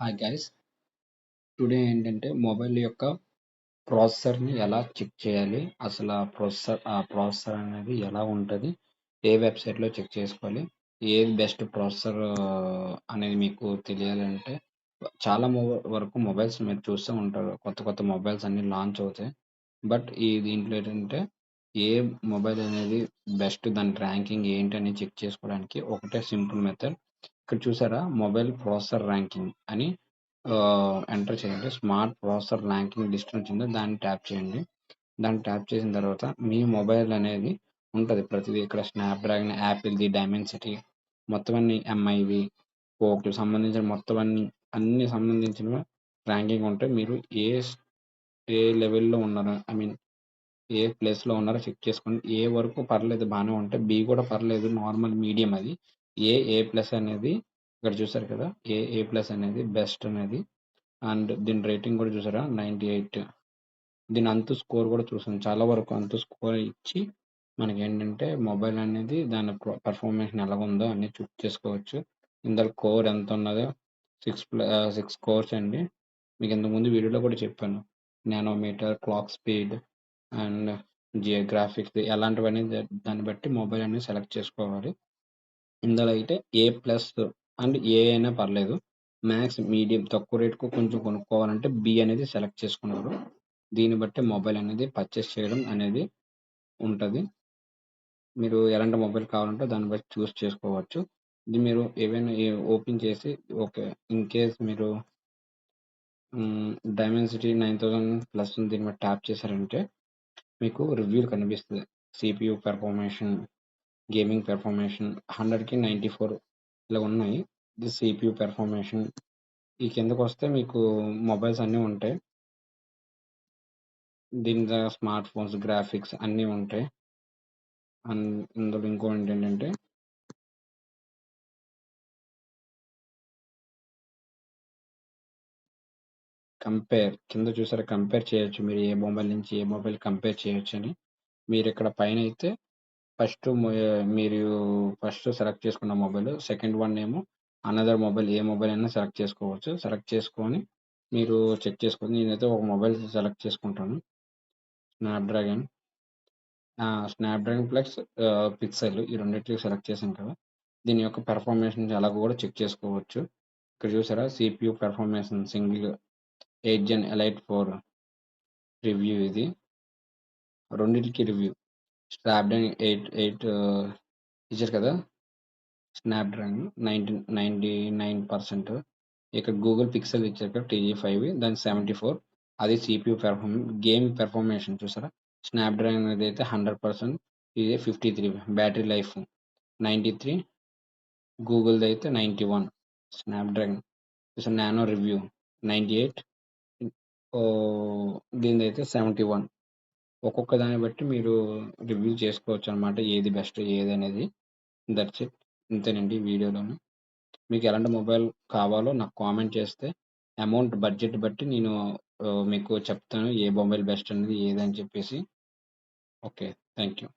Hi guys today ఏంటంటే mobile యొక్క ప్రాసెసర్ని ఎలా చెక్ చేయాలి? అసలు ఆ ప్రాసెసర్ ఆ ప్రాసెసర్ అనేది ఎలా ఉంటుంది? ఏ వెబ్సైట్లో చెక్ చేసుకోవాలి? ఏది బెస్ట్ ప్రాసెసర్ అనేది మీకు తెలియాలంటే చాలా వరకు మొబైల్స్ మీరు చూస్తూ ఉంటారు. కొత్త కొత్త మొబైల్స్ అన్ని లాంచ్ అవుతాయి. బట్ ఈ దీంట్లో ఏంటంటే ఏ మొబైల్ అనేది బెస్ట్ దాని ర్యాంకింగ్ ఏంటి అని చెక్ చేసుకోవడానికి ఒకటే సింపుల్ మెథడ్ ఇక్కడ చూసారా? మొబైల్ ప్రాసెసర్ ర్యాంకింగ్ అని ఎంటర్ చేయండి. స్మార్ట్ ప్రాసెసర్ ర్యాంకింగ్ లిస్ట్ వచ్చిందో దాన్ని ట్యాప్ చేయండి. దాన్ని ట్యాప్ చేసిన తర్వాత మీ మొబైల్ అనేది ఉంటుంది. ప్రతిదీ ఇక్కడ స్నాప్డ్రాగన్ యాపిల్ది డైమెన్సిటీ మొత్తం అన్ని ఎంఐవి పోకు సంబంధించిన మొత్తం అన్ని అన్ని సంబంధించిన ర్యాంకింగ్ ఉంటే మీరు ఏ ఏ లెవెల్లో ఉన్నారో ఐ మీన్ ఏ ప్లేస్లో ఉన్నారో చెక్ చేసుకోండి. ఏ వరకు పర్లేదు బాగానే ఉంటాయి. బి కూడా పర్లేదు. నార్మల్ మీడియం అది. ఏ ఏ ప్లస్ అనేది ఇక్కడ చూసారు కదా? ఏ ఏ ప్లస్ అనేది బెస్ట్ అనేది. అండ్ దీని రేటింగ్ కూడా చూసారా? Ninety eight. దీని అంతు స్కోర్ కూడా చూసాం. చాలా వరకు అంతు స్కోర్ ఇచ్చి మనకి ఏంటంటే మొబైల్ అనేది దాని పర్ఫార్మెన్స్ ఎలా ఉందో అన్ని చూక్ చేసుకోవచ్చు. ఇందులో కోర్ ఎంత ఉన్నదో సిక్స్ సిక్స్ కోర్స్ అండి. మీకు ఇంతకుముందు వీడియోలో కూడా చెప్పాను. Nanometre clock speed and geographics ఎలాంటివన్నీ దాన్ని బట్టి మొబైల్ అనేది సెలెక్ట్ చేసుకోవాలి. ఇందులో అయితే ఏ ప్లస్ అండ్ ఏ అయినా పర్లేదు. మ్యాక్స్ మీడియం తక్కువ రేట్కు కొంచెం కొనుక్కోవాలంటే బి అనేది సెలెక్ట్ చేసుకున్నారు దీన్ని బట్టి మొబైల్ అనేది పర్చేస్ చేయడం అనేది ఉంటుంది. మీరు ఎలాంటి మొబైల్ కావాలంటే దాన్ని బట్టి చూస్ చేసుకోవచ్చు. ఇది మీరు ఏవైనా ఓపెన్ చేసి ఓకే ఇన్ కేస్ మీరు డైమెన్సిటీ నైన్ థౌసండ్ ప్లస్ దీని మీద ట్యాప్ చేశారంటే మీకు రివ్యూలు కనిపిస్తుంది సిపియు పెర్ఫార్మేషన్ గేమింగ్ పెర్ఫార్మేషన్ హండ్రెడ్కి నైంటీ ఫోర్ ఇలా ఉన్నాయి. ఇది సిపియూ పెర్ఫార్మేషన్ ఈ కిందకు వస్తే మీకు మొబైల్స్ అన్నీ ఉంటాయి. దీని ద్వారా స్మార్ట్ ఫోన్స్ గ్రాఫిక్స్ అన్నీ ఉంటాయి. అండ్ ఇందులో ఏంటంటే కంపేర్ కింద చూసారా? కంపేర్ చేయొచ్చు. మీరు ఏ మొబైల్ నుంచి ఏ మొబైల్ కంపేర్ చేయొచ్చు అని మీరు ఇక్కడ పైన అయితే ఫస్ట్ మీరు ఫస్ట్ సెలెక్ట్ చేసుకున్న మొబైల్ సెకండ్ వన్ ఏమో అనదర్ మొబైల్ ఏ మొబైల్ అయినా సెలెక్ట్ చేసుకోవచ్చు. సెలెక్ట్ చేసుకొని మీరు చెక్ చేసుకొని నేనైతే ఒక మొబైల్ సెలెక్ట్ చేసుకుంటాను. స్నాప్డ్రాగన్. స్నాప్డ్రాగన్ ప్లస్ పిక్సెల్ ఈ రెండింటికి సెలెక్ట్ చేశాను కదా. దీని యొక్క పెర్ఫార్మెన్స్ అలాగ కూడా చెక్ చేసుకోవచ్చు. ఇక్కడ చూసారా? CPU performance single eight gen elite four review ఇది. రెండింటికి రివ్యూ. స్నాప్డ్రాగన్ ఎయిట్ ఎయిట్ ఇచ్చారు కదా? Snapdragon ninety ninety nine percent ఇక్కడ గూగుల్ పిక్సెల్ ఇచ్చారు కదా టీజీ ఫైవ్ దాని సెవెంటీ ఫోర్ అది సిపియూ పెర్ఫార్మ్ గేమ్ పెర్ఫార్మేషన్ చూసారా? స్నాప్డ్రాగన్ అనేది అయితే హండ్రెడ్ పర్సెంట్ ఇది fifty three battery life ninety three గూగుల్ది అయితే నైంటీ వన్ స్నాప్డ్రాగన్ చూసారు నానో రివ్యూ నైంటీ ఎయిట్ దీనిది అయితే సెవెంటీ వన్ ఒక్కొక్క దాన్ని బట్టి మీరు రివ్యూ చేసుకోవచ్చు అనమాట ఏది బెస్ట్ ఏది అనేది. దట్స్ ఇట్ ఇంతేనండి వీడియోలోని. మీకు ఎలాంటి మొబైల్ కావాలో నాకు కామెంట్ చేస్తే అమౌంట్ బడ్జెట్ బట్టి నేను మీకు చెప్తాను ఏ మొబైల్ బెస్ట్ అనేది ఏదని చెప్పేసి. ఓకే. Thank you